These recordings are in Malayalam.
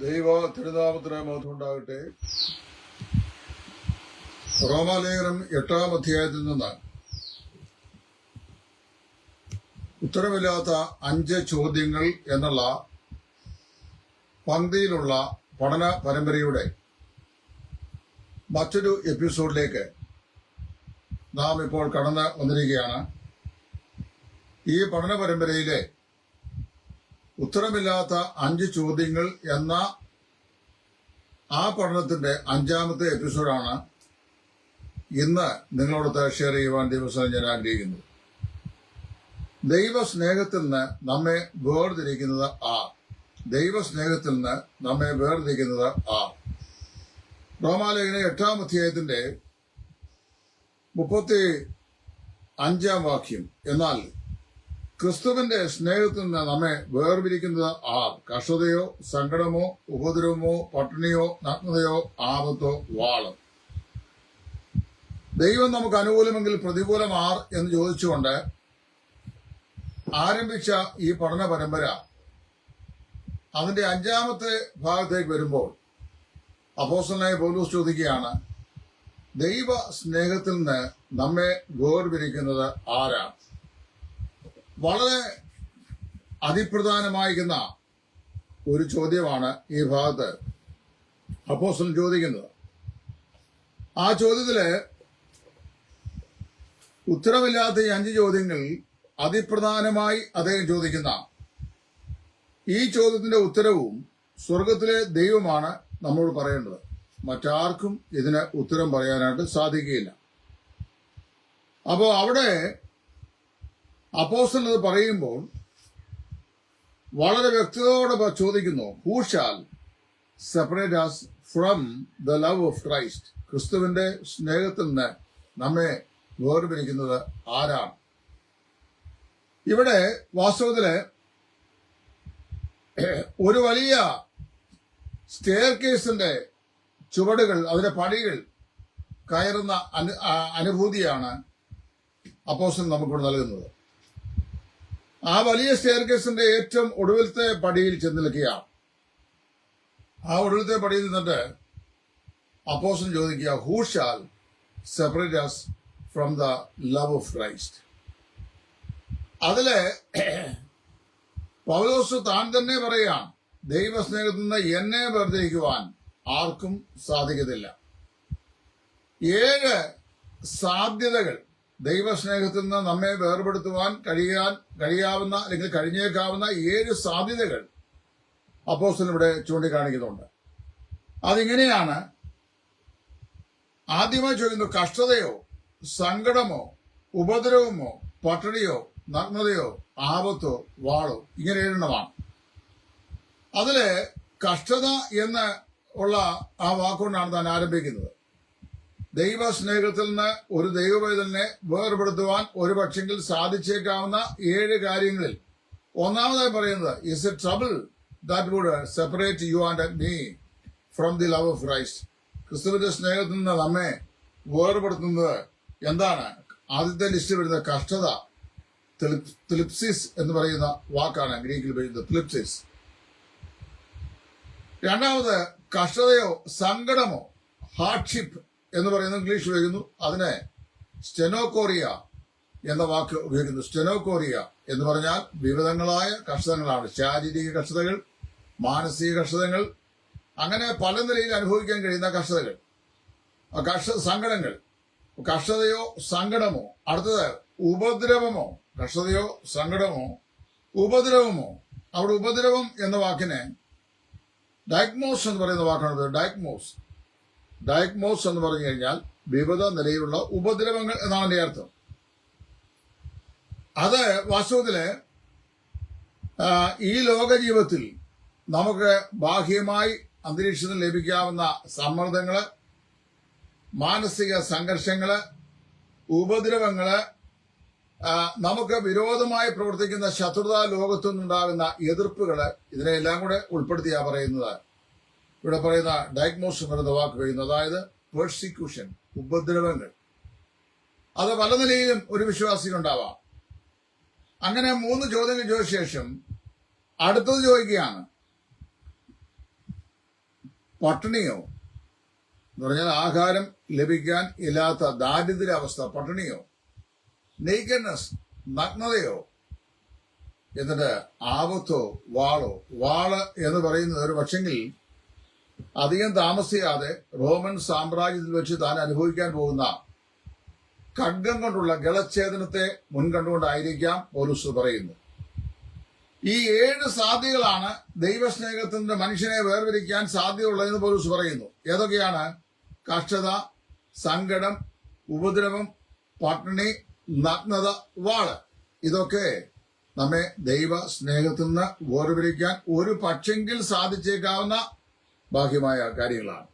ദൈവ തിരുനാമത്തിന് മഹത്വമുണ്ടാകട്ടെ റോമാലേഖനം എട്ടാം അധ്യായത്തിൽ നിന്നാണ് ഉത്തരമില്ലാത്ത അഞ്ച് ചോദ്യങ്ങൾ എന്നുള്ള പന്തിയിലുള്ള പഠന പരമ്പരയുടെ മറ്റൊരു എപ്പിസോഡിലേക്ക് നാം ഇപ്പോൾ കടന്ന് വന്നിരിക്കുകയാണ്. ഈ പഠന പരമ്പരയിലെ ഉത്തരമില്ലാത്ത അഞ്ച് ചോദ്യങ്ങൾ എന്ന ആ പഠനത്തിന്റെ അഞ്ചാമത്തെ എപ്പിസോഡാണ് ഇന്ന് നിങ്ങളോടൊത്ത് ഷെയർ ചെയ്യുവാൻ ദിവസം ഞാൻ ആഗ്രഹിക്കുന്നു. ദൈവസ്നേഹത്തിൽ നിന്ന് നമ്മെ വേർതിരിക്കുന്നത് ആ. ദൈവസ്നേഹത്തിൽ നിന്ന് നമ്മെ വേർതിരിക്കുന്നത് ആ. റോമാലേഖന എട്ടാം അധ്യായത്തിന്റെ മുപ്പത്തി അഞ്ചാം വാക്യം. എന്നാൽ ക്രിസ്തുവിന്റെ സ്നേഹത്തിൽ നിന്ന് നമ്മെ വേർപിരിക്കുന്നത് ആർ. കഷ്ടതയോ സങ്കടമോ ഉപദ്രവമോ പട്ടിണിയോ നഗ്നതയോ ആപത്തോ വാളും. ദൈവം നമുക്ക് അനുകൂലമെങ്കിൽ പ്രതികൂലം ആർ എന്ന് ചോദിച്ചുകൊണ്ട് ആരംഭിച്ച ഈ പഠന പരമ്പര അതിന്റെ അഞ്ചാമത്തെ ഭാഗത്തേക്ക് വരുമ്പോൾ അപ്പോസനായ പോലീസ് ചോദിക്കുകയാണ് ദൈവ സ്നേഹത്തിൽ നിന്ന് നമ്മെ വേർപിരിക്കുന്നത് ആരാണ്? വളരെ അതിപ്രധാനമായിരിക്കുന്ന ഒരു ചോദ്യമാണ് ഈ ഭാഗത്ത് അപ്പോസ്റ്റൽ ചോദിക്കുന്നത്. ആ ചോദ്യത്തിൽ ഉത്തരവില്ലാത്ത ഈ അഞ്ച് ചോദ്യങ്ങളിൽ അതിപ്രധാനമായി അദ്ദേഹം ചോദിക്കുന്ന ഈ ചോദ്യത്തിന്റെ ഉത്തരവും സ്വർഗത്തിലെ ദൈവമാണ് നമ്മോട് പറയേണ്ടത്. മറ്റാർക്കും ഇതിന് ഉത്തരം പറയാനായിട്ട് സാധിക്കുകയില്ല. അപ്പോൾ അവിടെ അപ്പോസ്റ്റൽ അത് പറയുമ്പോൾ വളരെ വ്യക്തതയോടെ ചോദിക്കുന്നു who shall separate us from the love of Christ ക്രിസ്തുവിന്റെ സ്നേഹത്തിൽ നിന്ന് നമ്മെ വേർപിരിക്കുന്നത് ആരാണ്? ഇവിടെ വാസ്തവത്തിൽ ഒരു വലിയ സ്റ്റെയർ കേസിന്റെ ചുവടുകൾ അതിന്റെ പടികൾ കയറുന്ന അനുഭൂതിയാണ് അപ്പോസൻ നമുക്കിവിടെ നൽകുന്നത്. ആ വലിയ സ്റ്റെയർ കേസിന്റെ ഏറ്റവും ഒടുവിലത്തെ പടിയിൽ ചെന്ന് നിൽക്കുകയാണ്. ആ ഒടുവിലത്തെ പടിയിൽ നിന്നിട്ട് അപ്പോസൻ ചോദിക്കുക who shall separate us from the love of Christ അതിൽ പൗലോസ് താൻ തന്നെ പറയാം ദൈവസ്നേഹത്തിൽ നിന്ന് എന്നെ വേർതിരിക്കുവാൻ ആർക്കും സാധിക്കത്തില്ല. ഏഴ് സാധ്യതകൾ ദൈവസ്നേഹത്തിൽ നിന്ന് നമ്മെ വേർപെടുത്തുവാൻ കഴിയാൻ കഴിയാവുന്ന അല്ലെങ്കിൽ കഴിഞ്ഞേക്കാവുന്ന ഏഴ് സാധ്യതകൾ അപ്പോസ്റ്റൻ ഇവിടെ ചൂണ്ടിക്കാണിക്കുന്നുണ്ട്. അതിങ്ങനെയാണ് ആദ്യമായി ചോദിക്കുന്നു കഷ്ടതയോ സങ്കടമോ ഉപദ്രവമോ പട്ടിണിയോ നഗ്നതയോ ആപത്തോ വാളോ ഇങ്ങനെ ഏഴെണ്ണമാണ്. അതിൽ കഷ്ടത എന്ന് ഉള്ള ആ വാക്കുകൊണ്ടാണ് താൻ ആരംഭിക്കുന്നത്. ദൈവ സ്നേഹത്തിൽ നിന്ന് ഒരു ദൈവവേദനെ വേർപെടുത്തുവാൻ ഒരു പക്ഷെങ്കിൽ സാധിച്ചേക്കാവുന്ന ഏഴ് കാര്യങ്ങളിൽ ഒന്നാമതായി പറയുന്നത് is a trouble that would separate you and me from the love of Christ ക്രിസ്തുവിന്റെ സ്നേഹത്തിൽ നിന്ന് നമ്മെ വേർപെടുത്തുന്നത് എന്താണ്? ആദ്യത്തെ ലിസ്റ്റ് വരുന്ന കഷ്ടത തിലിപ്സിസ് എന്ന് പറയുന്ന വാക്കാണ് ഗ്രീക്കിൽ വരുന്നത് തിലിപ്സിസ്. രണ്ടാമത് കഷ്ടതയോ സങ്കടമോ ഹാർഡ്ഷിപ്പ് എന്ന് പറയുന്ന ഇംഗ്ലീഷ് ഉപയോഗിക്കുന്നു. അതിനെ സ്റ്റെനോകോറിയ എന്ന വാക്ക് ഉപയോഗിക്കുന്നു. സ്റ്റെനോകോറിയ എന്ന് പറഞ്ഞാൽ വിവിധങ്ങളായ കഷ്ടതകളാണ്. ശാരീരിക കഷ്ടതകൾ മാനസിക കഷ്ടതകൾ അങ്ങനെ പല നിലയിൽ അനുഭവിക്കാൻ കഴിയുന്ന കഷ്ടതകൾ. കഷ സങ്കടങ്ങൾ. കഷ്ടതയോ സങ്കടമോ അടുത്തത് ഉപദ്രവമോ കഷ്ടതയോ സങ്കടമോ ഉപദ്രവമോ. അവിടെ ഉപദ്രവം എന്ന വാക്കിനെ ഡയഗ്നോസ് എന്ന് പറയുന്ന വാക്കാണ്. ഡയഗ്നോസ് ഡയഗ്നോസ് എന്ന് പറഞ്ഞു കഴിഞ്ഞാൽ വിവിധ നിലയിലുള്ള ഉപദ്രവങ്ങൾ എന്നാണ് എന്റെ അർത്ഥം. അത് വാസ്തവത്തിൽ ഈ ലോക ജീവിതത്തിൽ നമുക്ക് ബാഹ്യമായി അന്തരീക്ഷത്തിൽ ലഭിക്കാവുന്ന സമ്മർദ്ദങ്ങൾ മാനസിക സംഘർഷങ്ങൾ ഉപദ്രവങ്ങൾ നമുക്ക് വിരോധമായി പ്രവർത്തിക്കുന്ന ശത്രുതാ ലോകത്തു നിന്നുണ്ടാകുന്ന എതിർപ്പുകൾ ഇതിനെല്ലാം കൂടെ ഉൾപ്പെടുത്തിയാ പറയുന്നത്. ഇവിടെ പറയുന്ന ഡയഗ്നോസ് എന്ന് പറയുന്ന വാക്ക് കഴിയുന്നു അതായത് പേഴ്സിക്യൂഷൻ ഉപദ്രവങ്ങൾ. അത് പല നിലയിലും ഒരു വിശ്വാസിക്കുണ്ടാവാം. അങ്ങനെ മൂന്ന് ചോദ്യങ്ങൾ ചോദിച്ച ശേഷം അടുത്തത് ചോദിക്കുകയാണ്. പട്ടിണിയോ? എന്ന് പറഞ്ഞാൽ ആഹാരം ലഭിക്കാൻ ഇല്ലാത്ത ദാരിദ്ര്യാവസ്ഥ പട്ടിണിയോ? നെയ്ക്കഡ്നസ് നഗ്നതയോ? എന്നിട്ട് ആപത്തോ വാളോ? വാൾ എന്ന് പറയുന്നത് ഒരു പക്ഷെങ്കിൽ അധികം താമസിയാതെ റോമൻ സാമ്രാജ്യത്തിൽ വെച്ച് താൻ അനുഭവിക്കാൻ പോകുന്ന ഖഡ്ഗം കൊണ്ടുള്ള ഗളച്ഛേദനത്തെ മുൻകണ്ടുകൊണ്ടായിരിക്കാം പോലീസ് പറയുന്നു. ഈ ഏഴ് സാധ്യതകളാണ് ദൈവസ്നേഹത്തിന്റെ മനുഷ്യനെ വേർതിരിക്കാൻ സാധ്യതയുള്ളതെന്ന് പോലീസ് പറയുന്നു. ഏതൊക്കെയാണ്? കഷ്ടത സങ്കടം ഉപദ്രവം പട്ടിണി നഗ്നത വാൾ. ഇതൊക്കെ നമ്മെ ദൈവ സ്നേഹത്തിൽ നിന്ന് വേർതിരിക്കാൻ ഒരു പക്ഷെങ്കിൽ സാധിച്ചേക്കാവുന്ന ബാഹ്യമായ കാര്യങ്ങളാണ്.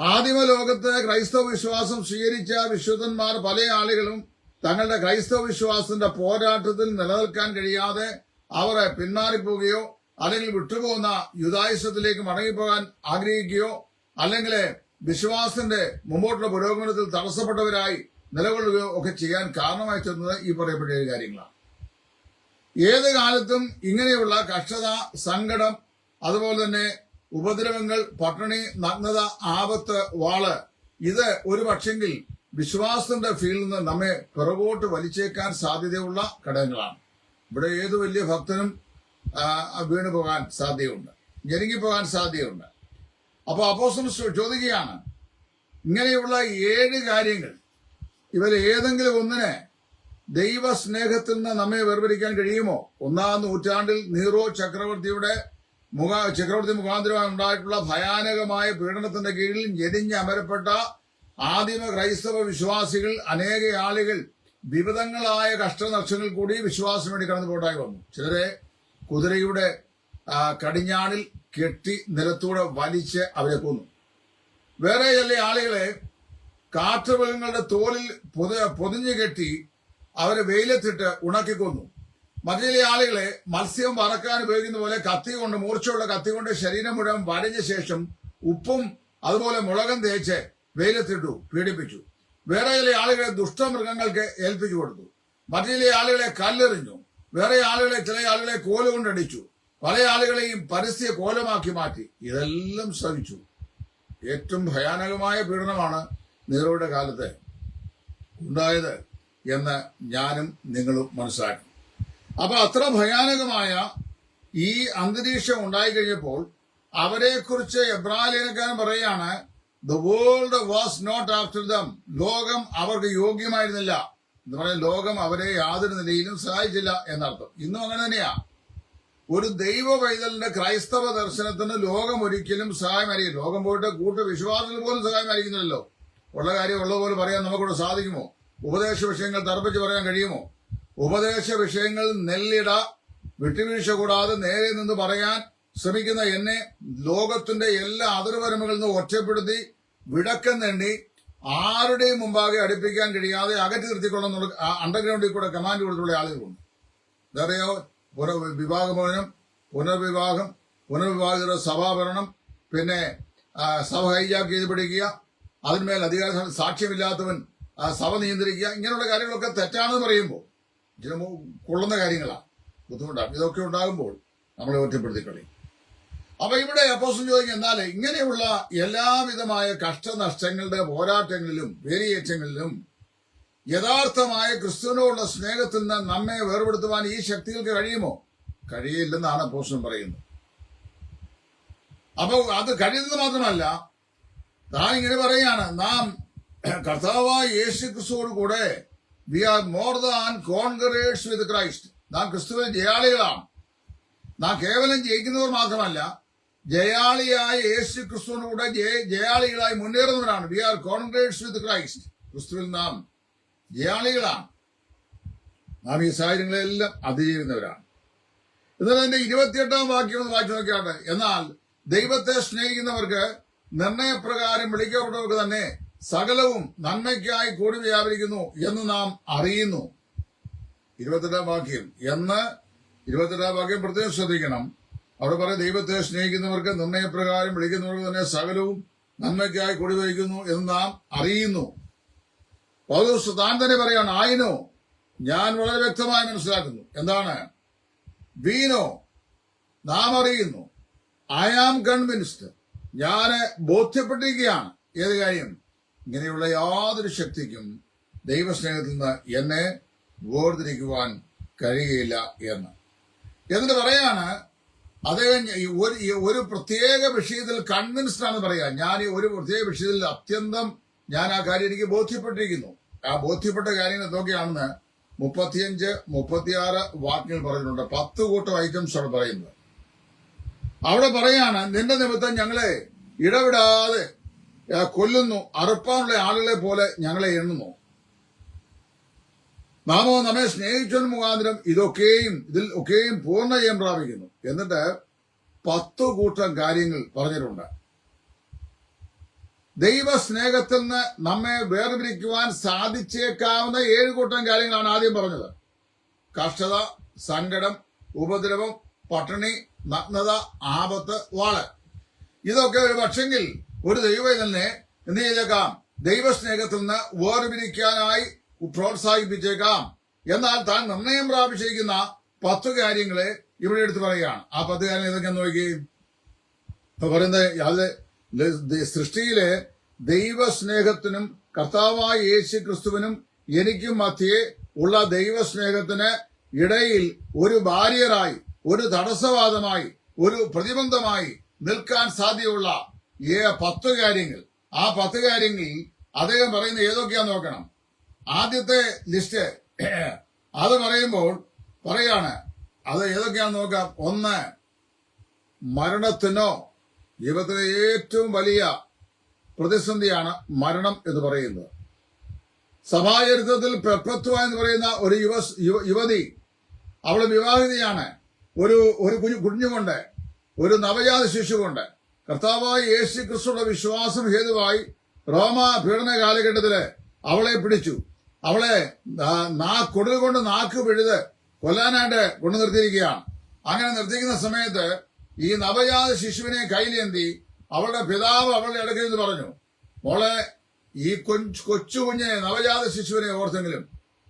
ആദിമ ലോകത്ത് ക്രൈസ്തവ വിശ്വാസം സ്വീകരിച്ച വിശുദ്ധന്മാർ പല ആളുകളും തങ്ങളുടെ ക്രൈസ്തവ വിശ്വാസത്തിന്റെ പോരാട്ടത്തിൽ നിലനിൽക്കാൻ കഴിയാതെ അവർ പിന്മാറിപ്പോവുകയോ അല്ലെങ്കിൽ വിട്ടുപോകുന്ന യുദായുസത്തിലേക്ക് മടങ്ങിപ്പോകാൻ ആഗ്രഹിക്കുകയോ അല്ലെങ്കിൽ വിശ്വാസത്തിന്റെ മുമ്പോട്ടുള്ള പുരോഗമനത്തിൽ തടസ്സപ്പെട്ടവരായി നിലകൊള്ളുകയോ ഒക്കെ ചെയ്യാൻ കാരണമായി തീർന്നത് ഈ പറയപ്പെട്ട കാര്യങ്ങളാണ്. ഏത് കാലത്തും ഇങ്ങനെയുള്ള കഷ്ടത സങ്കടം അതുപോലെ തന്നെ ഉപദ്രവങ്ങൾ പട്ടിണി നഗ്നത ആപത്ത് വാൾ ഇത് ഒരു പക്ഷെങ്കിൽ വിശ്വാസത്തിന്റെ ഫീൽഡിൽ നിന്ന് നമ്മെ പിറകോട്ട് വലിച്ചേക്കാൻ സാധ്യതയുള്ള ഘടകങ്ങളാണ്. ഇവിടെ ഏത് വലിയ ഭക്തനും വീണു പോകാൻ സാധ്യതയുണ്ട്. ഞെരുങ്ങിപ്പോകാൻ സാധ്യതയുണ്ട്. അപ്പോൾ അപ്പോസ്റ്റലൻ ചോദിക്കുകയാണ് ഇങ്ങനെയുള്ള ഏഴ് കാര്യങ്ങൾ ഇവർ ഏതെങ്കിലും ഒന്നിനെ ദൈവസ്നേഹത്തിൽ നിന്ന് നമ്മെ വേർപിരിക്കാൻ കഴിയുമോ? ഒന്നാം നൂറ്റാണ്ടിൽ നീറോ ചക്രവർത്തിയുടെ മുഖ ചക്രവർത്തി മുഖാന്തരമായി ഉണ്ടായിട്ടുള്ള ഭയാനകമായ പീഡനത്തിന്റെ കീഴിൽ ഞെരിഞ്ഞ് അമരപ്പെട്ട ആദിമ ക്രൈസ്തവ വിശ്വാസികൾ അനേക ആളുകൾ വിവിധങ്ങളായ കഷ്ടനഷ്ടങ്ങൾ കൂടി വിശ്വാസം വേണ്ടി കടന്നു പോട്ടായി വന്നു. ചിലരെ കുതിരയുടെ കടിഞ്ഞാണിൽ കെട്ടി നിലത്തൂടെ വലിച്ച് അവരെ കൊന്നു. വേറെ ചില ആളുകളെ കാട്ടുമൃഗങ്ങളുടെ തോലിൽ പൊതിഞ്ഞു കെട്ടി അവരെ വെയിലത്തിട്ട് ഉണക്കിക്കൊന്നു. മറ്റു ആളുകളെ മത്സ്യം വറക്കാൻ ഉപയോഗിക്കുന്ന പോലെ കത്തി കൊണ്ട് മൂർച്ചയുള്ള കത്തി കൊണ്ട് ശരീരം മുഴുവൻ വരഞ്ഞ ശേഷം ഉപ്പും അതുപോലെ മുളകും തേച്ച് വെയിലത്തിട്ടു പീഡിപ്പിച്ചു. വേറെ ചില ആളുകളെ ദുഷ്ടമൃഗങ്ങൾക്ക് ഏൽപ്പിച്ചു കൊടുത്തു. മറ്റു ആളുകളെ കല്ലെറിഞ്ഞു. വേറെ ആളുകളെ ചില ആളുകളെ കോലുകൊണ്ടടിച്ചു പല ആളുകളെയും പരസ്യ കോലമാക്കി മാറ്റി. ഇതെല്ലാം ശ്രമിച്ചു ഏറ്റവും ഭയാനകമായ പീഡനമാണ് നീറോയുടെ കാലത്ത് ഉണ്ടായത് എന്ന് ഞാനും നിങ്ങളും മനസ്സിലാക്കി അപ്പൊ അത്ര ഭയാനകമായ ഈ അന്തരീക്ഷം ഉണ്ടായി കഴിഞ്ഞപ്പോൾ അവരെക്കുറിച്ച് എബ്രാലേനക്കാരൻ പറയാണ് the world was not after them ലോകം അവർക്ക് യോഗ്യമായിരുന്നില്ല. എന്ന് പറയാൻ ലോകം അവരെ യാതൊരു നിലയിലും സഹായിച്ചില്ല എന്നർത്ഥം. ഇന്നും അങ്ങനെ തന്നെയാ. ഒരു ദൈവ പൈതലിന്റെ ക്രൈസ്തവ ദർശനത്തിന് ലോകം ഒരിക്കലും സഹായമായിരിക്കും ലോകം പോയിട്ട് കൂട്ട വിശ്വാസത്തിൽ പോലും സഹായമായിരിക്കുന്നില്ലല്ലോ ഉള്ള കാര്യം ഉള്ള പോലെ പറയാൻ നമുക്കിവിടെ സാധിക്കുമോ? ഉപദേശ വിഷയങ്ങൾ തർപ്പിച്ച് പറയാൻ കഴിയുമോ? ഉപദേശ വിഷയങ്ങൾ നെല്ലിട വിട്ടുവീഴ്ച കൂടാതെ നേരെ നിന്ന് പറയാൻ ശ്രമിക്കുന്ന എന്നെ ലോകത്തിന്റെ എല്ലാ അതിർവരമ്പുകളിൽ നിന്ന് ഒറ്റപ്പെടുത്തി വിടക്കം നേണ്ടി ആരുടെയും മുമ്പാകെ അടുപ്പിക്കാൻ കഴിയാതെ അകറ്റി നിർത്തിക്കൊള്ളുന്ന അണ്ടർഗ്രൗണ്ടിൽ കൂടെ കമാൻഡ് കൊടുത്തുള്ള ആളുകളുണ്ട്. ഇതറിയോ? പുനർ വിവാഹമോചനം പുനർവിവാഹം പുനർവിവാഹിതരുടെ സഭാഭരണം പിന്നെ സഭ ഹൈജാക്ക് ചെയ്ത് പിടിക്കുക അതിന്മേൽ അധികാര സാക്ഷ്യമില്ലാത്തവൻ സഭ നിയന്ത്രിക്കുക ഇങ്ങനെയുള്ള കാര്യങ്ങളൊക്കെ തെറ്റാണെന്ന് പറയുമ്പോൾ ഇതിന് കൊള്ളുന്ന കാര്യങ്ങളാണ് ബുദ്ധിമുട്ടാണ്. ഇതൊക്കെ ഉണ്ടാകുമ്പോൾ നമ്മളെ ഒറ്റപ്പെടുത്തി കളയും അപ്പൊ ഇവിടെ അപ്പോസം ചോദിക്കും എന്നാൽ ഇങ്ങനെയുള്ള എല്ലാവിധമായ കഷ്ടനഷ്ടങ്ങളുടെ പോരാട്ടങ്ങളിലും വേരിയേറ്റങ്ങളിലും യഥാർത്ഥമായ ക്രിസ്തുവിനോടുള്ള സ്നേഹത്തിൽ നിന്ന് നമ്മെ വേർപെടുത്തുവാൻ ഈ ശക്തികൾക്ക് കഴിയുമോ? കഴിയില്ലെന്നാണ് അപ്പോസ്റ്റലൻ പറയുന്നത്. അപ്പൊ അത് കഴിയുന്നത് മാത്രമല്ല താൻ ഇങ്ങനെ പറയാണ് നാം കർത്താവായ യേശു ക്രിസ്തുവോട് കൂടെ we are more than conquerors with Christ നാം ക്രിസ്തുവിന് ജയാളികളാണ്. നാം കേവലം ജയിക്കുന്നവർ മാത്രമല്ല ജയാളിയായ യേശു ക്രിസ്തുവിനൂടെ ജയ- ജയാളികളായി മുന്നേറുന്നവരാണ്. We are conquerors with Christ ക്രിസ്തുവിൽ നാം ജയാളികളാണ്. നാം ഈ സാഹചര്യങ്ങളെല്ലാം അതിജീവുന്നവരാണ് എന്നാൽ എന്റെ ഇരുപത്തിയെട്ടാം വാക്യം ഒന്ന് വായിച്ചു നോക്കിയാട്ടെ. എന്നാൽ ദൈവത്തെ സ്നേഹിക്കുന്നവർക്ക് നിർണയപ്രകാരം വിളിക്കപ്പെട്ടവർക്ക് തന്നെ സകലവും നന്മയ്ക്കായി കൂടി വ്യാപരിക്കുന്നു എന്ന് നാം അറിയുന്നു. ഇരുപത്തെട്ടാം വാക്യം. എന്ന് ഇരുപത്തെട്ടാം വാക്യം പ്രത്യേകം ശ്രദ്ധിക്കണം. അവിടെ പറയും ദൈവത്തെ സ്നേഹിക്കുന്നവർക്ക് നിർണയപ്രകാരം വിളിക്കുന്നവർക്ക് തന്നെ സകലവും നന്മയ്ക്കായി കൂടി വഹിക്കുന്നു എന്ന് നാം അറിയുന്നു. പൗലോസ് താൻ തന്നെ പറയാണ് ആയിനോ ഞാൻ വളരെ വ്യക്തമായി മനസ്സിലാക്കുന്നു. എന്താണ്? വീനോ നാം അറിയുന്നു ഐ ആം കൺവിൻസ്ഡ് ഞാൻ ബോധ്യപ്പെട്ടിരിക്കുകയാണ്. ഏത് കാര്യം? ഇങ്ങനെയുള്ള യാതൊരു ശക്തിക്കും ദൈവസ്നേഹത്തിൽ നിന്ന് എന്നെ വേർതിരിക്കുവാൻ കഴിയുകയില്ല എന്ന്. എന്നിട്ട് പറയാണ് അദ്ദേഹം ഒരു ഒരു പ്രത്യേക വിഷയത്തിൽ കൺവിൻസ്ഡ് ആണ് പറയാ. ഞാൻ ഒരു പ്രത്യേക വിഷയത്തിൽ അത്യന്തം ഞാൻ ആ കാര്യം എനിക്ക് ബോധ്യപ്പെട്ടിരിക്കുന്നു. ആ ബോധ്യപ്പെട്ട കാര്യങ്ങൾ എന്തൊക്കെയാണെന്ന് മുപ്പത്തിയഞ്ച് മുപ്പത്തിയാറ് വാക്കുകൾ പറഞ്ഞിട്ടുണ്ട്. പത്ത് കൂട്ടം ഐറ്റംസ് ആണ് പറയുന്നത്. അവിടെ പറയാണ് നിന്റെ നിമിത്തം ഞങ്ങളെ ഇടവിടാതെ കൊല്ലുന്നു. അറുപ്പാനുള്ള ആളുകളെ പോലെ ഞങ്ങളെ എണ്ണുന്നു. നാമോ നമ്മെ സ്നേഹിച്ചതിന് മുഖാന്തരം ഇതൊക്കെയും ഇതിൽ ഒക്കെയും പൂർണ ചെയ്യാൻ പ്രാപിക്കുന്നു. എന്നിട്ട് പത്തു കൂട്ടം കാര്യങ്ങൾ പറഞ്ഞിട്ടുണ്ട്. ദൈവസ്നേഹത്തിൽ നിന്ന് നമ്മെ വേർപിരിക്കുവാൻ സാധിച്ചേക്കാവുന്ന ഏഴ് കൂട്ടം കാര്യങ്ങളാണ് ആദ്യം പറഞ്ഞത്. കഷ്ടത സങ്കടം ഉപദ്രവം പട്ടിണി നഗ്നത ആപത്ത് വാൾ. ഇതൊക്കെ ഒരു പക്ഷെങ്കിൽ ഒരു ദൈവം തന്നെ എന്ത് ചെയ്തേക്കാം ദൈവസ്നേഹത്തിൽ നിന്ന് വേർപിരിക്കാനായി പ്രോത്സാഹിപ്പിച്ചേക്കാം. എന്നാൽ താൻ നിർണയം പ്രാപിച്ചിരിക്കുന്ന പത്ത് കാര്യങ്ങളെ ഇവിടെ എടുത്ത് പറയുകയാണ്. ആ പത്ത് കാര്യങ്ങൾ ഇതൊക്കെ നോക്കി. പറയുന്നത് അത് സൃഷ്ടിയിലെ ദൈവസ്നേഹത്തിനും കർത്താവായ യേശു ക്രിസ്തുവിനും എനിക്കും മധ്യേ ഉള്ള ദൈവസ്നേഹത്തിന് ഇടയിൽ ഒരു ബാരിയറായി ഒരു തടസ്സവാദമായി ഒരു പ്രതിബന്ധമായി നിൽക്കാൻ സാധ്യതയുള്ള ഏ പത്ത് കാര്യങ്ങൾ. ആ പത്ത് കാര്യങ്ങളിൽ അദ്ദേഹം പറയുന്ന ഏതൊക്കെയാ നോക്കണം. ആദ്യത്തെ ലിസ്റ്റ് അത് പറയുമ്പോൾ പറയാണ് അത് ഏതൊക്കെയാന്ന് നോക്കാം. ഒന്ന് മരണത്തിനോ ജീവിതത്തിലെ ഏറ്റവും വലിയ പ്രതിസന്ധിയാണ് മരണം എന്ന് പറയുന്നത്. സഭാചരിത്രത്തിൽ പെപ്പത്വ എന്ന് പറയുന്ന ഒരു യുവ യുവ- യുവതി അവൾ വിവാഹിതയാണ്. ഒരു ഒരു കുഞ്ഞു കുഞ്ഞുകൊണ്ട് ഒരു നവജാത ശിശുവുണ്ട്. കർത്താവായ യേശു ക്രിസ്തുള്ള വിശ്വാസം ഹേതുവായി റോമ പീഡന കാലഘട്ടത്തിൽ അവളെ പിടിച്ചു. അവളെ നാ കൊടുൽ കൊണ്ട് നാക്ക് പിഴുത് കൊല്ലാനായിട്ട് കൊണ്ടു നിർത്തിയിരിക്കുകയാണ്. അങ്ങനെ നിർത്തിക്കുന്ന സമയത്ത് ഈ നവജാത ശിശുവിനെ കയ്യിലേന്തി അവളുടെ പിതാവ് അവളുടെ അടുക്കൽ പറഞ്ഞു മോളെ ഈ കൊച്ചു കുഞ്ഞിനെ നവജാത ശിശുവിനെ ഓർത്തെങ്കിലും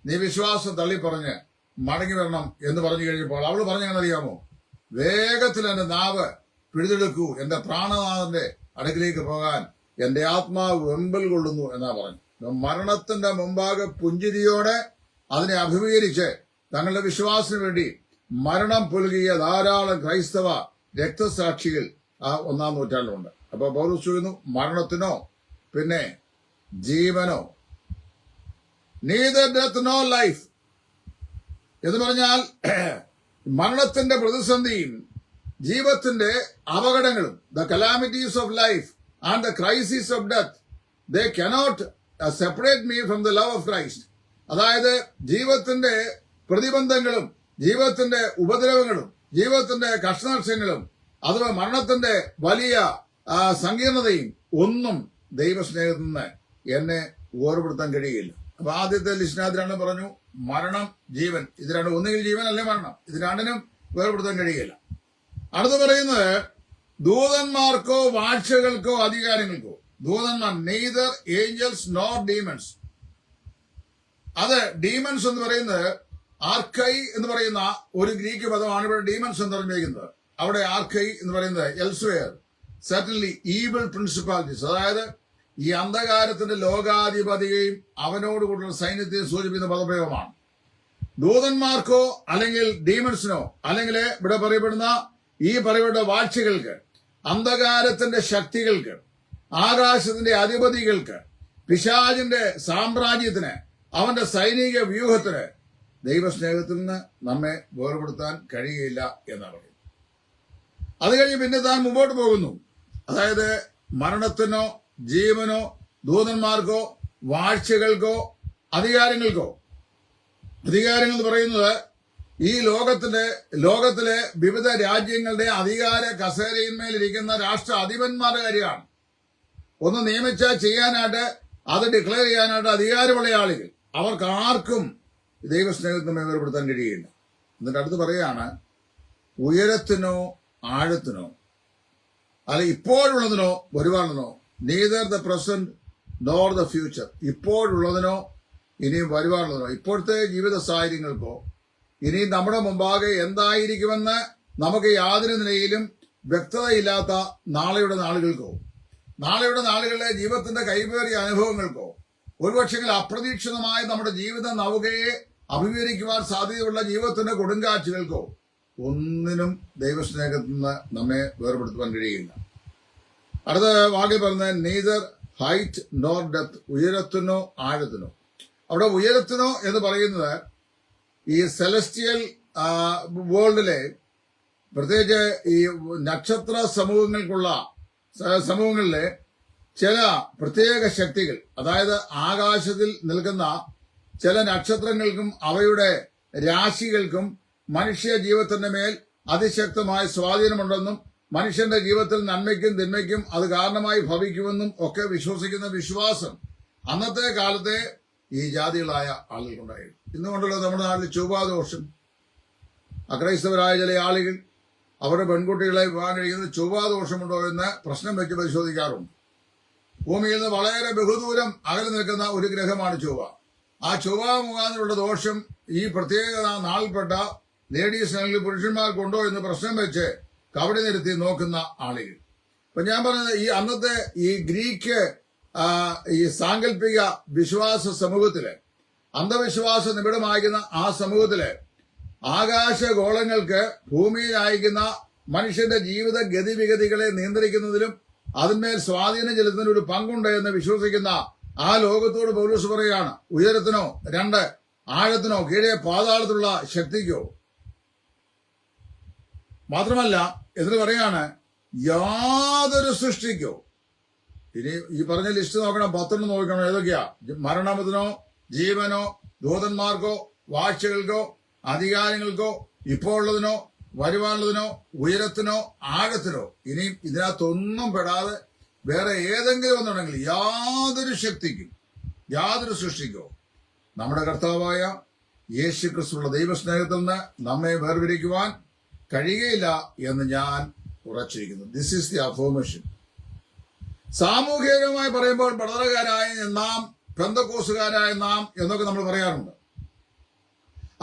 നീ വിശ്വാസം തള്ളി പറഞ്ഞ് മടങ്ങി വരണം എന്ന് പറഞ്ഞു കഴിഞ്ഞപ്പോൾ അവൾ പറഞ്ഞെന്നറിയാമോ വേഗത്തിൽ എന്റെ നാവ് പിഴുതെടുക്കൂ. എന്റെ പ്രാണനാഥന്റെ അടുക്കിലേക്ക് പോകാൻ എന്റെ ആത്മാവ് വെമ്പൽ കൊള്ളുന്നു എന്നാ പറഞ്ഞു. മരണത്തിന്റെ മുമ്പാകെ പുഞ്ചിരിയോടെ അതിനെ അഭിമുഖീകരിച്ച് തങ്ങളുടെ വിശ്വാസത്തിന് വേണ്ടി മരണം പുലുകിയ ധാരാളം ക്രൈസ്തവ രക്തസാക്ഷികൾ ആ ഒന്നാം നൂറ്റാണ്ടിലുണ്ട്. അപ്പൊ പൗരസ് ചോദിക്കുന്നു മരണത്തിനോ? പിന്നെ ജീവനോ? നീതർ ഡെത്ത് നോ ലൈഫ് എന്ന് പറഞ്ഞാൽ മരണത്തിന്റെ പ്രതിസന്ധിയും ജീവിതത്തിന്റെ അപകടങ്ങളും the calamities of life and the crisis of death they cannot separate me from the love of Christ അതായത് ജീവിതത്തിന്റെ പ്രതിബന്ധങ്ങളും ജീവിതത്തിന്റെ ഉപദ്രവങ്ങളും ജീവിതത്തിന്റെ കഷ്ടനഷ്ടങ്ങളും അഥവാ മരണത്തിന്റെ വലിയ സങ്കീർണതയും ഒന്നും ദൈവസ്നേഹത്തിൽ നിന്ന് എന്നെ ഓർപ്പെടുത്താൻ കഴിയില്ല. അപ്പൊ ആദ്യത്തെ ലിസ്റ്റിനകത്ത് പറഞ്ഞു മരണം ജീവൻ. ഇത് രണ്ടും ഒന്നുകിൽ ജീവൻ അല്ലെ മരണം. ഇത് രണ്ടിനും വേർപെടുത്താൻ കഴിയില്ല. അടുത്ത് പറയുന്നത് ദൂതന്മാർക്കോ വാഴ്ചകൾക്കോ അധികാരങ്ങൾക്കോ. ദൂതന്മാർ നെയ്തർ ഏഞ്ചൽസ് നോർ ഡീമൺസ് അത് ഡീമൺസ് എന്ന് പറയുന്നത് ആർക്കൈ എന്ന് പറയുന്ന ഒരു ഗ്രീക്ക് പദമാണ് ഇവിടെ ഡീമൺസ് എന്ന് പറഞ്ഞിരിക്കുന്നത്. അവിടെ ആർക്കൈ എന്ന് പറയുന്നത് എൽസ്വെയർ സർട്ടൻലി ഈവിൾ പ്രിൻസിപ്പാലിറ്റീസ് അതായത് ഈ അന്ധകാരത്തിന്റെ ലോകാധിപതിയെയും അവനോടുകൂടുള്ള സൈന്യത്തെയും സൂചിപ്പിക്കുന്ന പദപ്രയോഗമാണ്. ദൂതന്മാർക്കോ അല്ലെങ്കിൽ ഡീമൺസിനോ അല്ലെങ്കിൽ ഇവിടെ പറയപ്പെടുന്ന ഈ പറയുന്ന വാഴ്ചകൾക്ക് അന്ധകാരത്തിന്റെ ശക്തികൾക്ക് ആകാശത്തിന്റെ അധിപതികൾക്ക് പിശാജിന്റെ സാമ്രാജ്യത്തിന് അവന്റെ സൈനിക വ്യൂഹത്തിന് ദൈവസ്നേഹത്തിൽ നിന്ന് നമ്മെ വേർപെടുത്താൻ കഴിയുകയില്ല എന്നാണ് പറയുന്നത്. അത് കഴിഞ്ഞ് പിന്നെ താൻ മുമ്പോട്ട് പോകുന്നു. അതായത് മരണത്തിനോ ജീവനോ ദൂതന്മാർക്കോ വാഴ്ചകൾക്കോ അധികാരങ്ങൾക്കോ. അധികാരങ്ങൾ എന്ന് പറയുന്നത് ഈ ലോകത്തിലെ ലോകത്തിലെ വിവിധ രാജ്യങ്ങളുടെ അധികാര കസേരയിന്മേലിരിക്കുന്ന രാഷ്ട്ര അധിപന്മാരുടെ കാര്യമാണ്. ഒന്ന് നിയമിച്ചാൽ ചെയ്യാനായിട്ട് അത് ഡിക്ലെയർ ചെയ്യാനായിട്ട് അധികാരമുള്ള ആളുകൾ. അവർക്ക് ആർക്കും ദൈവസ്നേഹത്തിനെ വേർപെടുത്താൻ കഴിയില്ല. എന്നിട്ട് അടുത്ത് പറയാണ് ഉയരത്തിനോ ആഴത്തിനോ അല്ല ഇപ്പോഴുള്ളതിനോ വരുവാണെന്നോ neither the present nor the future ഇപ്പോഴുള്ളതിനോ ഇനിയും വരുവാനുള്ളതിനോ ഇപ്പോഴത്തെ ജീവിത സാഹചര്യങ്ങൾക്കോ ഇനി നമ്മുടെ മുമ്പാകെ എന്തായിരിക്കുമെന്ന് നമുക്ക് യാതൊരു നിലയിലും വ്യക്തതയില്ലാത്ത നാളെയുടെ നാളുകൾക്കോ നാളെയുടെ നാളുകളിലെ ജീവിതത്തിന്റെ കൈവേറിയ അനുഭവങ്ങൾക്കോ ഒരുപക്ഷെങ്കിൽ അപ്രതീക്ഷിതമായ നമ്മുടെ ജീവിത നൗകയെ അഭിമുഖീകരിക്കുവാൻ സാധ്യതയുള്ള ജീവിതത്തിന്റെ കൊടുങ്കാറ്റുകൾക്കോ ഒന്നിനും ദൈവസ്നേഹത്തിൽ നിന്ന് നമ്മെ വേർപെടുത്തുവാൻ കഴിയില്ല. അടുത്ത വാക്കിൽ പറഞ്ഞ നെയ്തർ ഹൈറ്റ് നോർ ഡെത്ത് ഉയരത്തിനോ ആഴത്തിനോ. അവിടെ ഉയരത്തിനോ എന്ന് പറയുന്നത് ഈ സെലസ്റ്റിയൽ വേൾഡിലെ പ്രത്യേകിച്ച് ഈ നക്ഷത്ര സമൂഹങ്ങൾക്കുള്ള സമൂഹങ്ങളിലെ ചില പ്രത്യേക ശക്തികൾ അതായത് ആകാശത്തിൽ നിൽക്കുന്ന ചില നക്ഷത്രങ്ങൾക്കും അവയുടെ രാശികൾക്കും മനുഷ്യ ജീവിതത്തിന്റെ മേൽ അതിശക്തമായ സ്വാധീനമുണ്ടെന്നും മനുഷ്യന്റെ ജീവിതത്തിൽ നന്മയ്ക്കും തിന്മയ്ക്കും അത് കാരണമായി ഭവിക്കുമെന്നും ഒക്കെ വിശ്വസിക്കുന്ന വിശ്വാസം അന്നത്തെ കാലത്തെ ഈ ജാതികളായ ആളുകൾക്കുണ്ടായിരുന്നു. ഇന്നുകൊണ്ടല്ലോ നമ്മുടെ നാട്ടിൽ ചൊവ്വാദോഷം. അക്രൈസ്തവരായ ചില ആളുകൾ അവരുടെ പെൺകുട്ടികളെ വിവാഹം കഴിക്കുന്നത് ചൊവ്വാദോഷമുണ്ടോ എന്ന് പ്രശ്നം വെച്ച് പരിശോധിക്കാറുണ്ട്. ഭൂമിയിൽ നിന്ന് വളരെ ബഹുദൂരം അകലെ നിൽക്കുന്ന ഒരു ഗ്രഹമാണ് ചൊവ്വ. ആ ചൊവ്വ മുഖാന്തരമുള്ള ദോഷം ഈ പ്രത്യേക നാളിൽപ്പെട്ട ലേഡീസ് അല്ലെങ്കിൽ പുരുഷന്മാർക്കുണ്ടോ എന്ന് പ്രശ്നം വെച്ച് കവടി നിരത്തി നോക്കുന്ന ആളുകൾ. അപ്പൊ ഞാൻ പറഞ്ഞത് ഈ അന്നത്തെ ഈ ഗ്രീക്ക് ഈ സാങ്കല്പിക വിശ്വാസ സമൂഹത്തിൽ അന്ധവിശ്വാസ നിബിഡമായിരിക്കുന്ന ആ സമൂഹത്തിൽ ആകാശഗോളങ്ങൾക്ക് ഭൂമിയിൽ അയക്കുന്ന മനുഷ്യന്റെ ജീവിത ഗതിവിഗതികളെ നിയന്ത്രിക്കുന്നതിലും അതിന്മേൽ സ്വാധീനം ചെലുത്തുന്നതിന് ഒരു പങ്കുണ്ട് എന്ന് വിശ്വസിക്കുന്ന ആ ലോകത്തോട് പൗലൂസ് പറയുകയാണ്. ഉയരത്തിനോ രണ്ട് ആഴത്തിനോ കീഴേ പാതാളത്തിലുള്ള ശക്തിക്കോ. മാത്രമല്ല എന്നിട്ട് പറയാണ് യാതൊരു സൃഷ്ടിക്കോ. ഇനി ഈ പറഞ്ഞ ലിസ്റ്റ് നോക്കണം പത്തെണ്ണം നോക്കണം ഏതൊക്കെയാ? മരണമതിനോ ജീവനോ ദൂതന്മാർക്കോ വാഴ്ചകൾക്കോ അധികാരങ്ങൾക്കോ ഇപ്പോ ഉള്ളതിനോ വരുവാനുള്ളതിനോ ഉയരത്തിനോ ആഴത്തിനോ ഇനിയും ഇതിനകത്തൊന്നും പെടാതെ വേറെ ഏതെങ്കിലും ഒന്നുണ്ടെങ്കിൽ യാതൊരു ശക്തിക്കും യാതൊരു സൃഷ്ടിക്കോ. നമ്മുടെ കർത്താവായ യേശു ക്രിസ്തുള്ള ദൈവസ്നേഹത്തിൽ നിന്ന് നമ്മെ വേർപിരിക്കുവാൻ കഴിയുകയില്ല എന്ന് ഞാൻ ഉറച്ചിരിക്കുന്നു. ദിസ് ഈസ് ദി അഫോമേഷൻ സാമൂഹികമായി പറയുമ്പോൾ പഠനകാരായ നാം ബന്ധക്കോസുകാരായ നാം എന്നൊക്കെ നമ്മൾ പറയാറുണ്ട്.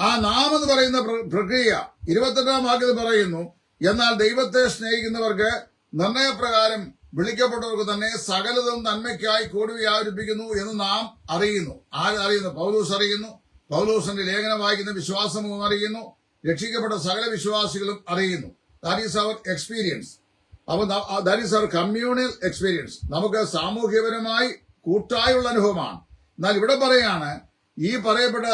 ആ നാം എന്ന് പറയുന്ന പ്ര- പ്രക്രിയ ഇരുപത്തെട്ടാം വാക്യത്തിൽ പറയുന്നു എന്നാൽ ദൈവത്തെ സ്നേഹിക്കുന്നവർക്ക് നിർണയപ്രകാരം വിളിക്കപ്പെട്ടവർക്ക് തന്നെ സകലതും നന്മയ്ക്കായി കൂടി വ്യാപരിപ്പിക്കുന്നു എന്ന് നാം അറിയുന്നു. ആര് അറിയുന്നു? പൗലൂസ് അറിയുന്നു. പൗലൂസിന്റെ ലേഖനം വായിക്കുന്ന വിശ്വാസവും അറിയുന്നു. രക്ഷിക്കപ്പെട്ട സകല വിശ്വാസികളും അറിയുന്നു. ദാറ്റ് ഈസ് അവർ എക്സ്പീരിയൻസ് അപ്പൊ that is our communal experience നമുക്ക് സാമൂഹ്യപരമായി കൂട്ടായുള്ള അനുഭവമാണ്. എന്നാൽ ഇവിടെ പറയാണ് ഈ പറയപ്പെട്ട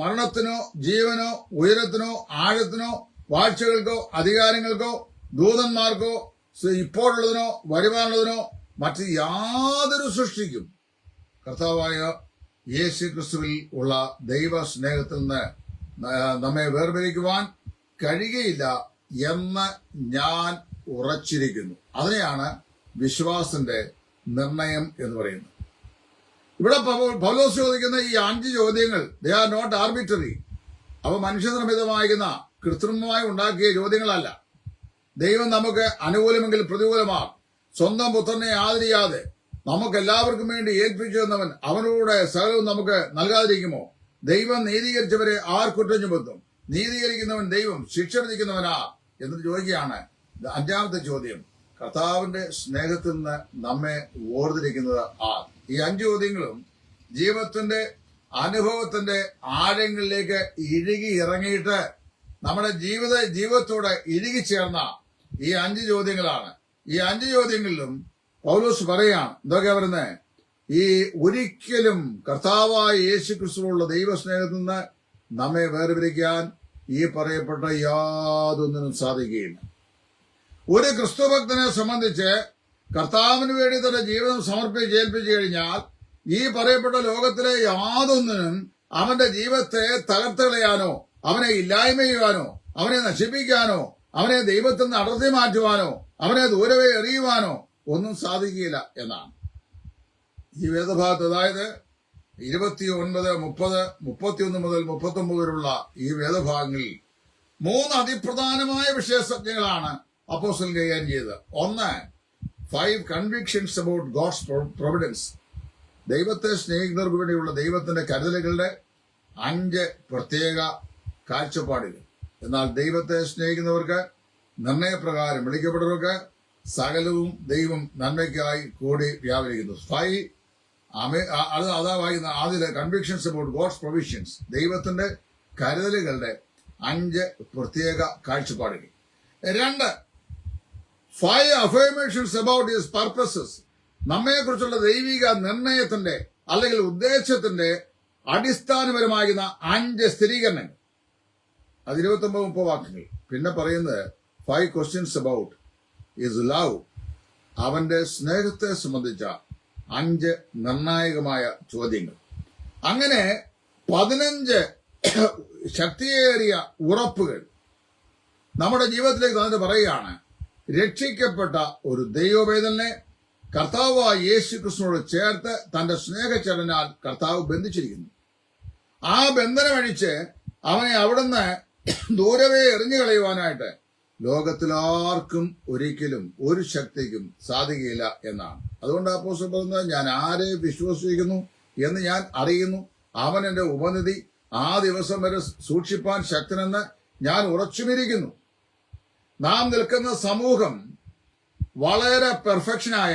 മരണത്തിനോ ജീവനോ ഉയരത്തിനോ ആഴത്തിനോ വാഴ്ചകൾക്കോ അധികാരങ്ങൾക്കോ ദൂതന്മാർക്കോ ഇപ്പോഴുള്ളതിനോ വരുവാനുള്ളതിനോ മറ്റ് യാതൊരു സൃഷ്ടിക്കും. കർത്താവായ യേശു ക്രിസ്തുവിൽ ഉള്ള ദൈവ സ്നേഹത്തിൽ നിന്ന് നമ്മെ വേർപിരിക്കുവാൻ കഴിയുകയില്ല എന്ന് ഞാൻ ഉറച്ചിരിക്കുന്നു. അതിനെയാണ് വിശ്വാസന്റെ നിർണയം എന്ന് പറയുന്നത്. ഇവിടെ പൗലോസ് ചോദിക്കുന്ന ഈ അഞ്ച് ചോദ്യങ്ങൾ ദേ ആർ നോട്ട് ആർബിറ്ററി അവ മനുഷ്യനിർമ്മിതമായിരുന്ന കൃത്രിമമായി ഉണ്ടാക്കിയ ചോദ്യങ്ങളല്ല. ദൈവം നമുക്ക് അനുകൂലമെങ്കിൽ പ്രതികൂലമാ സ്വന്തം പുത്രനെ ആദരിയാതെ നമുക്ക് എല്ലാവർക്കും വേണ്ടി ഏൽപ്പിച്ചു തന്നവൻ അവനോട് സകലവും നമുക്ക് നൽകാതിരിക്കുമോ? ദൈവം നീതീകരിച്ചവരെ ആർ കുറ്റം ചുമത്തും? നീതീകരിക്കുന്നവൻ ദൈവം ശിക്ഷ വിധിക്കുന്നവനാ? എന്ന് ചോദിക്കുകയാണ് അഞ്ചാമത്തെ ചോദ്യം. കർത്താവിന്റെ സ്നേഹത്തിൽ നിന്ന് നമ്മെ ഓർത്തിരിക്കുന്നത് ആ ഈ അഞ്ച് ചോദ്യങ്ങളും ജീവിതത്തിന്റെ അനുഭവത്തിന്റെ ആഴങ്ങളിലേക്ക് ഇഴുകി ഇറങ്ങിയിട്ട് നമ്മുടെ ജീവിത ജീവിതത്തോട് ഇഴുകിച്ചേർന്ന ഈ അഞ്ച് ചോദ്യങ്ങളാണ്. ഈ അഞ്ച് ചോദ്യങ്ങളിലും പൗലോസ് പറയാണ് എന്തൊക്കെയാ പറയുന്നത് ഈ ഒരിക്കലും കർത്താവായ യേശു ക്രിസ്തുവുള്ള ദൈവസ്നേഹത്തിൽ നിന്ന് നമ്മെ വേർപിരിക്കാൻ ഈ പറയപ്പെട്ട യാതൊന്നിനും സാധിക്കുകയില്ല. ഒരു ക്രിസ്തുഭക്തനെ സംബന്ധിച്ച് കർത്താവിന് വേണ്ടി തന്റെ ജീവിതം സമർപ്പിച്ച് ഏൽപ്പിച്ചു കഴിഞ്ഞാൽ ഈ പറയപ്പെട്ട ലോകത്തിലെ യാതൊന്നിനും അവന്റെ ജീവിതത്തെ തകർത്തുകളയാനോ അവനെ ഇല്ലായ്മ ചെയ്യുവാനോ അവനെ നശിപ്പിക്കാനോ അവനെ ദൈവത്തിൽ നിന്ന് അടർത്തി മാറ്റുവാനോ അവനെ ദൂരവേ എറിയുവാനോ ഒന്നും സാധിക്കില്ല എന്നാണ്. ഈ വേദഭാഗത്ത് അതായത് ഇരുപത്തി ഒൻപത് മുപ്പത് മുപ്പത്തിയൊന്ന് മുതൽ മുപ്പത്തൊമ്പത് വരെയുള്ള ഈ വേദഭാഗങ്ങളിൽ മൂന്ന് അതിപ്രധാനമായ വിഷയസജ്ഞകളാണ് അപ്പോസ്റ്റൽ കൈകാര്യം ചെയ്തത്. ഒന്ന് five convictions about God's providence ദൈവത്തെ സ്നേഹിക്കുന്നവർക്ക് വേണ്ടിയുള്ള ദൈവത്തിന്റെ കരുതലുകളുടെ അഞ്ച് പ്രത്യേക കാഴ്ചപ്പാടുകൾ. എന്നാൽ ദൈവത്തെ സ്നേഹിക്കുന്നവർക്ക് നിർണയപ്രകാരം വിളിക്കപ്പെട്ടവർക്ക് സകലവും ദൈവം നന്മയ്ക്കായി കൂടി വ്യാപരിക്കുന്നു. ഫൈവ് അത് അതാ വായിക്കുന്ന ആദ്യത്തെ കൺവിക്ഷൻസ് അബൌട്ട് ഗോഡ്സ് പ്രൊവിഷൻസ് ദൈവത്തിന്റെ കരുതലുകളുടെ അഞ്ച് പ്രത്യേക കാഴ്ചപ്പാടുകൾ. രണ്ട് five affirmations about his purposes നമ്മെക്കുറിച്ചുള്ള ദൈവിക നിർണയത്തിന്റെ അല്ലെങ്കിൽ ഉദ്ദേശത്തിന്റെ അടിസ്ഥാനപരമാകുന്ന അഞ്ച് സ്ഥിരീകരണങ്ങൾ. അത് ഇരുപത്തി ഒമ്പത് മുപ്പത് വാക്യങ്ങൾ. പിന്നെ പറയുന്നത് five questions about his love അവന്റെ സ്നേഹത്തെ സംബന്ധിച്ച അഞ്ച് നിർണായകമായ ചോദ്യങ്ങൾ. അങ്ങനെ പതിനഞ്ച് ശക്തിയേറിയ ഉറപ്പുകൾ നമ്മുടെ ജീവിതത്തിലേക്ക് തന്നെ പറയുകയാണ് രക്ഷിക്കപ്പെട്ട ഒരു ദൈവവേദനെ കർത്താവായ യേശു കൃഷ്ണനോട് ചേർത്ത് തന്റെ സ്നേഹചരനാൽ കർത്താവ് ബന്ധിച്ചിരിക്കുന്നു. ആ ബന്ധനമഴിച്ച് അവനെ അവിടുന്ന് ദൂരവേ എറിഞ്ഞു കളയുവാനായിട്ട് ലോകത്തിലാർക്കും ഒരിക്കലും ഒരു ശക്തിക്കും സാധിക്കില്ല എന്നാണ്. അതുകൊണ്ട് അപ്പോസ്റ്റൽ പറയുന്നത് ഞാൻ ആരെ വിശ്വസിക്കുന്നു എന്ന് ഞാൻ അറിയുന്നു. അവൻ എന്റെ ഉപനിധി ആ ദിവസം വരെ സൂക്ഷിപ്പാൻ ശക്തനെന്ന് ഞാൻ ഉറച്ചുമിരിക്കുന്നു. നാം നിൽക്കുന്ന സമൂഹം വളരെ പെർഫെക്ഷനായ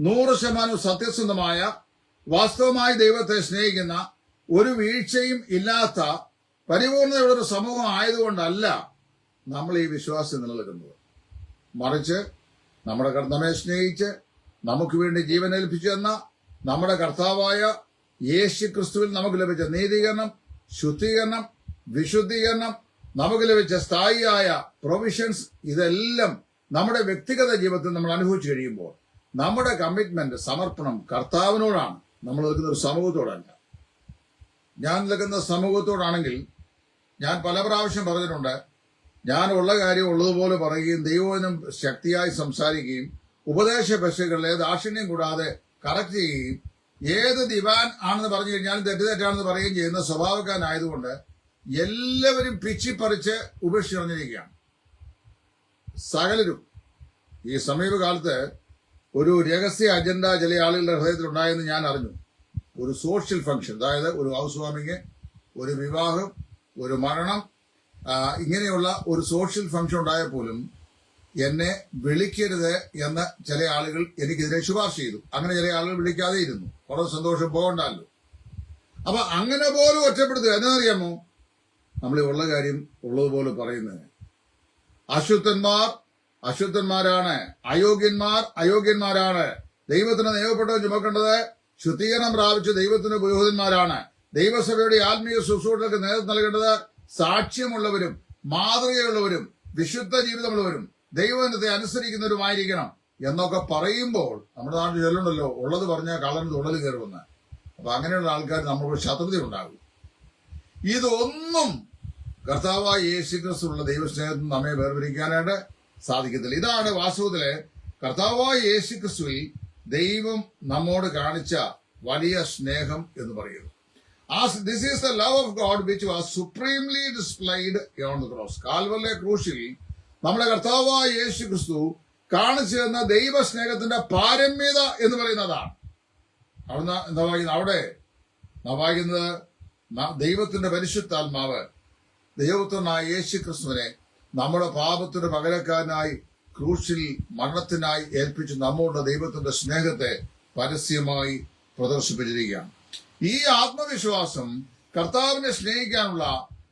നൂറ് ശതമാനം സത്യസന്ധമായ വാസ്തവമായി ദൈവത്തെ സ്നേഹിക്കുന്ന ഒരു വീഴ്ചയും ഇല്ലാത്ത പരിപൂർണതയുള്ള ഒരു സമൂഹം ആയതുകൊണ്ടല്ല നമ്മൾ ഈ വിശ്വാസം നിലനിൽക്കുന്നത്. മറിച്ച് നമ്മുടെ കർത്തമെ സ്നേഹിച്ച് നമുക്ക് വേണ്ടി ജീവൻ ഏൽപ്പിച്ചു തന്ന നമ്മുടെ കർത്താവായ യേശു ക്രിസ്തുവിൽ നമുക്ക് ലഭിച്ച നീതീകരണം ശുദ്ധീകരണം വിശുദ്ധീകരണം നമുക്ക് ലഭിച്ച സ്ഥായിയായ പ്രൊവിഷൻസ് ഇതെല്ലാം നമ്മുടെ വ്യക്തിഗത ജീവിതത്തിൽ നമ്മൾ അനുഭവിച്ചു കഴിയുമ്പോൾ നമ്മുടെ കമ്മിറ്റ്മെന്റ് സമർപ്പണം കർത്താവിനോടാണ്. നമ്മൾ നിൽക്കുന്ന ഒരു സമൂഹത്തോടല്ല. ഞാൻ നിൽക്കുന്ന സമൂഹത്തോടാണെങ്കിൽ ഞാൻ പല പ്രാവശ്യം പറഞ്ഞിട്ടുണ്ട് ഞാൻ ഉള്ള കാര്യം ഉള്ളതുപോലെ പറയുകയും ദൈവവചനം ശക്തിയായി സംസാരിക്കുകയും ഉപദേശ പശുക്കളിലെ ദാക്ഷിണ്യം കൂടാതെ കറക്റ്റ് ചെയ്യുകയും ഏത് ദിവാൻ ആണെന്ന് പറഞ്ഞു കഴിഞ്ഞാലും തെറ്റുതെറ്റാണെന്ന് പറയുകയും ചെയ്യുന്ന സ്വഭാവക്കാരനായതുകൊണ്ട് എല്ലാവരും പിച്ചിപ്പറിച്ച് ഉപേക്ഷിച്ച് കളഞ്ഞിരിക്കുകയാണ് സകലരും. ഈ സമീപകാലത്ത് ഒരു രഹസ്യ അജണ്ട ചില ആളുകളുടെ ഹൃദയത്തിൽ ഉണ്ടായെന്ന് ഞാൻ അറിഞ്ഞു. ഒരു സോഷ്യൽ ഫംഗ്ഷൻ അതായത് ഒരു ഹൗസ് വാമിങ് ഒരു വിവാഹം ഒരു മരണം ഇങ്ങനെയുള്ള ഒരു സോഷ്യൽ ഫംഗ്ഷൻ ഉണ്ടായപ്പോലും എന്നെ വിളിക്കരുത് എന്ന് ചില ആളുകൾ എനിക്കെതിരെ ശുപാർശ ചെയ്തു. അങ്ങനെ ചില ആളുകൾ വിളിക്കാതെ ഇരുന്നു വളരെ സന്തോഷം പോകണ്ടല്ലോ. അപ്പൊ അങ്ങനെ പോലും ഒറ്റപ്പെടുത്തുക. എന്നറിയാമോ നമ്മൾ ഈ ഉള്ള കാര്യം ഉള്ളതുപോലെ പറയുന്നത് അശുദ്ധന്മാർ അശുദ്ധന്മാരാണ്. അയോഗ്യന്മാർ അയോഗ്യന്മാരാണ്. ദൈവത്തിന് നിയമപ്പെട്ടവർ ചുമക്കേണ്ടത് ശുദ്ധീകരണം പ്രാപിച്ച ദൈവത്തിന്റെ പുരോഹിതന്മാരാണ്. ദൈവസഭയുടെ ആത്മീയ ശുശ്രൂഷകൾക്ക് നേതൃത്വം നൽകേണ്ടത് സാക്ഷ്യമുള്ളവരും മാതൃകയുള്ളവരും വിശുദ്ധ ജീവിതമുള്ളവരും ദൈവത്തെ അനുസരിക്കുന്നവരുമായിരിക്കണം എന്നൊക്കെ പറയുമ്പോൾ നമ്മുടെ നാട്ടിൽ ചെല്ലുണ്ടല്ലോ ഉള്ളത് പറഞ്ഞാൽ കള്ളന് തുള്ളൽ കയറുമെന്ന്. അപ്പൊ അങ്ങനെയുള്ള ആൾക്കാർ നമ്മളോട് ശത്രുത ഉണ്ടാകും. ഇതൊന്നും കർത്താവായ യേശു ക്രിസ്തുള്ള ദൈവസ്നേഹത്തിൽ നമ്മെ വേർപിരിക്കാനായിട്ട് സാധിക്കത്തില്ല. ഇതാണ് വാസ്തവത്തിലെ കർത്താവായ യേശു ക്രിസ്തുവിൽ ദൈവം നമ്മോട് കാണിച്ച വലിയ സ്നേഹം എന്ന് പറയുന്നു ആ this is the love of God which was supremely displayed on the cross കാൽവറിലെ ക്രൂശിൽ നമ്മുടെ കർത്താവായ യേശു ക്രിസ്തു കാണിച്ചു തന്ന ദൈവ സ്നേഹത്തിന്റെ പാരമ്യത എന്ന് പറയുന്നതാണ് അവിടുന്ന് എന്താ വായിക്കുന്നത്? അവിടെ വായിക്കുന്നത് ദൈവത്തിന്റെ പരിശുദ്ധാത്മാവ് ദൈവത്തിനായ യേശു ക്രിസ്തുവിനെ നമ്മുടെ പാപത്തിന്റെ പകരക്കാരനായി ക്രൂശിൽ മരണത്തിനായി ഏൽപ്പിച്ച് നമ്മളുടെ ദൈവത്തിന്റെ സ്നേഹത്തെ പരസ്യമായി പ്രദർശിപ്പിച്ചിരിക്കുകയാണ്. ഈ ആത്മവിശ്വാസം കർത്താവിനെ സ്നേഹിക്കാനുള്ള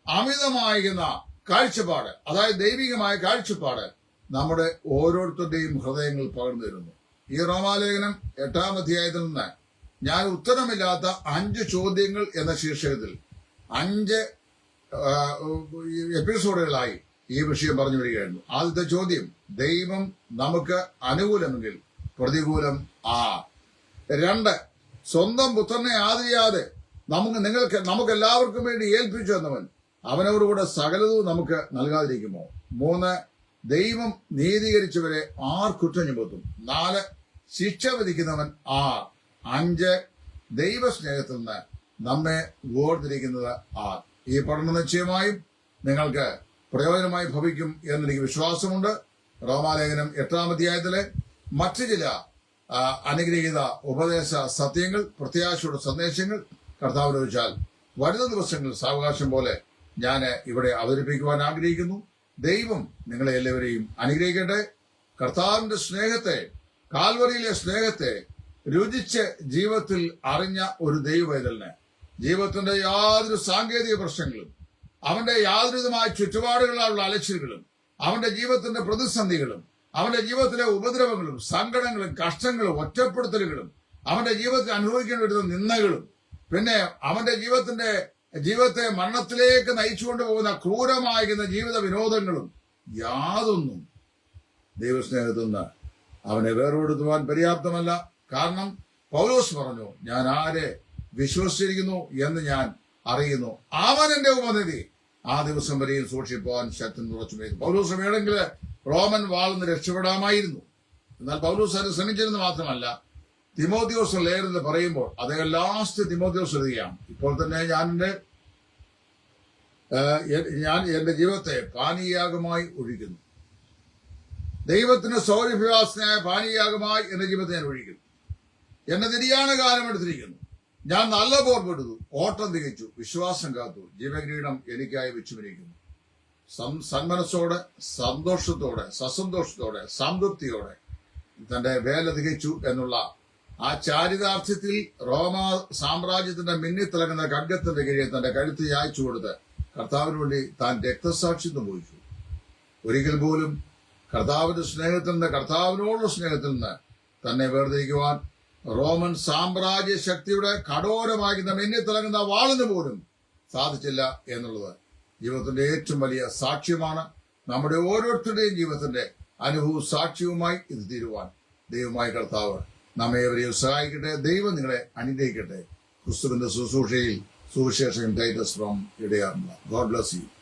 അമിതമായിരുന്ന കാഴ്ചപ്പാട് അതായത് ദൈവികമായ കാഴ്ചപ്പാട് നമ്മുടെ ഓരോരുത്തരുടെയും ഹൃദയങ്ങൾ പകർന്നു തരുന്നു. ഈ റോമാലേഖനം എട്ടാം അധ്യായത്തിൽ നിന്ന് ഞാൻ ഉത്തരമില്ലാത്ത അഞ്ച് ചോദ്യങ്ങൾ എന്ന ശീർഷകത്തിൽ അഞ്ച് എപ്പിസോഡുകളായി ഈ വിഷയം പറഞ്ഞു വരികയായിരുന്നു. ആദ്യത്തെ ചോദ്യം ദൈവം നമുക്ക് അനുകൂലമെങ്കിൽ പ്രതികൂലം ആ. രണ്ട് സ്വന്തം പുത്രനെ ആദരിയാതെ നമുക്ക് നിങ്ങൾക്ക് നമുക്ക് എല്ലാവർക്കും വേണ്ടി ഏൽപ്പിച്ചു എന്നവൻ അവനോടുകൂടെ സകലതും നമുക്ക് നൽകാതിരിക്കുമോ? മൂന്ന് ദൈവം നീതീകരിച്ചവരെ ആർ കുറ്റം ചുമത്തും? നാല് ശിക്ഷ വിധിക്കുന്നവൻ ആർ? അഞ്ച് ദൈവസ്നേഹത്തിൽ നിന്ന് നമ്മെ വേർതിരിക്കുന്നത് ആർ? ഈ പഠനം നിശ്ചയമായും നിങ്ങൾക്ക് പ്രയോജനമായി ഭവിക്കും എന്ന് എനിക്ക് വിശ്വാസമുണ്ട്. റോമാലേഖനം എട്ടാം അധ്യായത്തിലെ മറ്റു ചില അനുഗ്രഹീത ഉപദേശ സത്യങ്ങൾ പ്രത്യാശയുടെ സന്ദേശങ്ങൾ കർത്താവ് ചോദിച്ചാൽ വരുന്ന ദിവസങ്ങളിൽ സാവകാശം പോലെ ഞാൻ ഇവിടെ അവതരിപ്പിക്കുവാൻ ആഗ്രഹിക്കുന്നു. ദൈവം നിങ്ങളെ എല്ലാവരെയും അനുഗ്രഹിക്കട്ടെ. കർത്താവിന്റെ സ്നേഹത്തെ കാൽവറിയിലെ സ്നേഹത്തെ രുചിച്ച് ജീവിതത്തിൽ അറിഞ്ഞ ഒരു ദൈവവേദലിന് ജീവിതത്തിന്റെ യാതൊരു സാങ്കേതിക പ്രശ്നങ്ങളും അവന്റെ യാതൊരുവിധമായ ചുറ്റുപാടുകളിലുള്ള അലച്ചിലുകളും അവന്റെ ജീവിതത്തിന്റെ പ്രതിസന്ധികളും അവന്റെ ജീവിതത്തിലെ ഉപദ്രവങ്ങളും സങ്കടങ്ങളും കഷ്ടങ്ങളും ഒറ്റപ്പെടുത്തലുകളും അവന്റെ ജീവിതത്തിൽ അനുഭവിക്കേണ്ടി വരുന്ന നിന്ദകളും പിന്നെ അവന്റെ ജീവിതത്തിന്റെ ജീവിതത്തെ മരണത്തിലേക്ക് നയിച്ചുകൊണ്ട് പോകുന്ന ക്രൂരമായിരുന്ന ജീവിത വിനോദങ്ങളും യാതൊന്നും ദൈവസ്നേഹത്തിൽ നിന്ന് അവനെ വേർപെടുത്തുവാൻ പര്യാപ്തമല്ല. കാരണം പൗലോസ് പറഞ്ഞു ഞാൻ ആരെ വിശ്വസിച്ചിരിക്കുന്നു എന്ന് ഞാൻ അറിയുന്നു. അവൻ എന്റെ ഉപനിധി. ആ ദിവസം വരെയും സൂക്ഷിപ്പാൻ ശക്തി ഉറച്ചു പോയിരുന്നു പൗലോസ് വേണമെങ്കിൽ റോമൻ വാളിന്ന് രക്ഷപ്പെടാമായിരുന്നു. എന്നാൽ പൗലൂസ് അത് ശ്രമിച്ചിരുന്നു മാത്രമല്ല തിമോദ്യോസ് ലേറെന്ന് പറയുമ്പോൾ അദ്ദേഹം ലാസ്റ്റ് തിമോദ്യോസ് എഴുതുകയാണ്. ഇപ്പോൾ തന്നെ ഞാൻ എന്റെ ഞാൻ എന്റെ ജീവിതത്തെ പാനീയാഗമായി ഒഴിക്കുന്നു. ദൈവത്തിന് സൗരഭ്യവാസനയായ പാനീയാഗമായി എന്റെ ജീവിതത്തെ ഞാൻ ഒഴിക്കുന്നു. എന്നെ നിര്യാണ കാലം എടുത്തിരിക്കുന്നു. ഞാൻ നല്ല പോർപ്പെടുത്തു ഓട്ടം തികച്ചു. വിശ്വാസം കാത്തു. ജീവകിരീടം എനിക്കായി വെച്ചുമിരിക്കുന്നു. സന്മനസ്സോടെ സന്തോഷത്തോടെ സസന്തോഷത്തോടെ സംതൃപ്തിയോടെ തന്റെ വേല തികച്ചു എന്നുള്ള ആ ചാരിതാർത്ഥ്യത്തിൽ റോമ സാമ്രാജ്യത്തിന്റെ മിന്നിത്തിളങ്ങുന്ന ഖഡ്ഗത്തിന്റെ കീഴിൽ തന്റെ കഴുത്ത് ചായച്ചു കൊടുത്ത് കർത്താവിന് വേണ്ടി താൻ രക്തസാക്ഷിത്വം വഹിച്ചു. ഒരിക്കൽ പോലും കർത്താവിന്റെ സ്നേഹത്തിൽ നിന്ന് കർത്താവിനോടുള്ള സ്നേഹത്തിൽ നിന്ന് തന്നെ വേർതിരിക്കുവാൻ റോമൻ സാമ്രാജ്യ ശക്തിയുടെ കഠോരമാകുന്ന മിന്നിത്തിളങ്ങുന്ന വാളിന് പോലും സാധിച്ചില്ല എന്നുള്ളത് ജീവിതത്തിന്റെ ഏറ്റവും വലിയ സാക്ഷ്യമാണ്. നമ്മുടെ ഓരോരുത്തരുടെയും ജീവിതത്തിന്റെ അനുഭവ സാക്ഷ്യവുമായി ഇത് തീരുവാൻ ദൈവമായ കർത്താവ് നമ്മെ ഏവരെയും സഹായിക്കട്ടെ. ദൈവം നിങ്ങളെ അനുഗ്രഹിക്കട്ടെ. ക്രിസ്തുവിന്റെ ശുശ്രൂഷയിൽ സുവിശേഷം ടൈറ്റസ് ഫ്രം ഇടയാറുള്ള ഗോഡ് ബ്ലസ് യു.